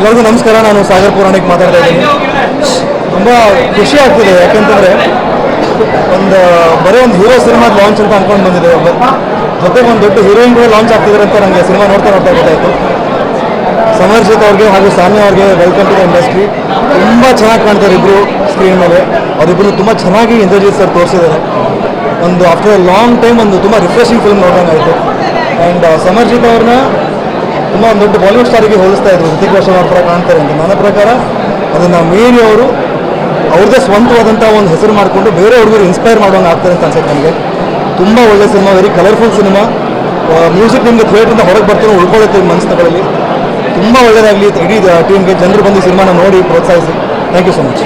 ಎಲ್ಲರಿಗೂ ನಮಸ್ಕಾರ, ನಾನು ಸಾಗರ್ ಪುರಾಣಿಕ್ ಮಾತಾಡ್ತಾ ಇದ್ದೀನಿ. ತುಂಬ ಖುಷಿ ಆಗ್ತಿದೆ, ಯಾಕೆಂತಂದ್ರೆ ಒಂದು, ಬರೀ ಒಂದು ಹೀರೋ ಸಿನಿಮಾ ಲಾಂಚ್ ಅಂತ ಅನ್ಕೊಂಡು ಬಂದಿದೆ. ಜೊತೆಗೆ ಒಂದು ದೊಡ್ಡ ಹೀರೋಯಿನ್ ಕೂಡ ಲಾಂಚ್ ಆಗ್ತಿದ್ರೆ ಅಂತ ನನಗೆ ಸಿನಿಮಾ ನೋಡ್ತಾ ನೋಡ್ತಾ ಗೊತ್ತಾಯಿತು. ಸಮರ್ಜಿತ್ ಅವ್ರಿಗೆ ಹಾಗೂ ಸಾಮ್ಯ ಅವ್ರಿಗೆ ವೆಲ್ಕಮ್ ಟು ದ ಇಂಡಸ್ಟ್ರಿ ತುಂಬ ಚೆನ್ನಾಗಿ ಕಾಣ್ತಾರೆ ಇಬ್ರು ಸ್ಕ್ರೀನ್ ಮೇಲೆ. ಅವರಿಬ್ಬರು ತುಂಬ ಚೆನ್ನಾಗಿ ಇಂದ್ರಜಿತ್ ಸರ್ ತೋರಿಸಿದ್ದಾರೆ. ಒಂದು ಆಫ್ಟರ್ ಲಾಂಗ್ ಟೈಮ್ ಒಂದು ತುಂಬ ರಿಫ್ರೆಶಿಂಗ್ ಫಿಲ್ಮ್ ನೋಡೋಂಗೆ ಆಯಿತು ಆ್ಯಂಡ್ ಸಮರ್ಜಿತ್ ಅವ್ರನ್ನ ತುಂಬ ಒಂದು ದೊಡ್ಡ ಬಾಲಿವುಡ್ ಸ್ಟಾರಿಗೆ ಹೋಲಿಸ್ತಾ ಇದ್ರು ಋತಿಕ್ ರೋಷನ್ ಅವ್ರ ಥರ ಕಾಣ್ತಾರೆ ಅಂತ. ನನ್ನ ಪ್ರಕಾರ ಅದನ್ನು ಮೀರಿ ಅವರು ಅವ್ರದ್ದೇ ಸ್ವಂತವಾದಂಥ ಒಂದು ಹೆಸರು ಮಾಡಿಕೊಂಡು ಬೇರೆ ಹುಡುಗರು ಇನ್ಸ್ಪೈರ್ ಮಾಡೋಂಗೆ ಆಗ್ತಾರೆ ಅಂತ ಅನ್ಸುತ್ತೆ ನನಗೆ. ತುಂಬ ಒಳ್ಳೆ cinema very colourful cinema. Music ನಿಮಗೆ ಥಿಯೇಟ್ರಿಂದ ಹೊರಗೆ ಬರ್ತೀನಿ ಉಳ್ಕೊಳ್ಳುತ್ತೆ ಮನಸ್ಸುಗಳಲ್ಲಿ ತುಂಬ ಒಳ್ಳೆಯದಾಗಲಿ ಇಡೀ ಟೀಮ್ಗೆ ಜನರು ಬಂದು ಸಿನಿಮಾನ ನೋಡಿ ಪ್ರೋತ್ಸಾಹಿಸಿ. Thank you so much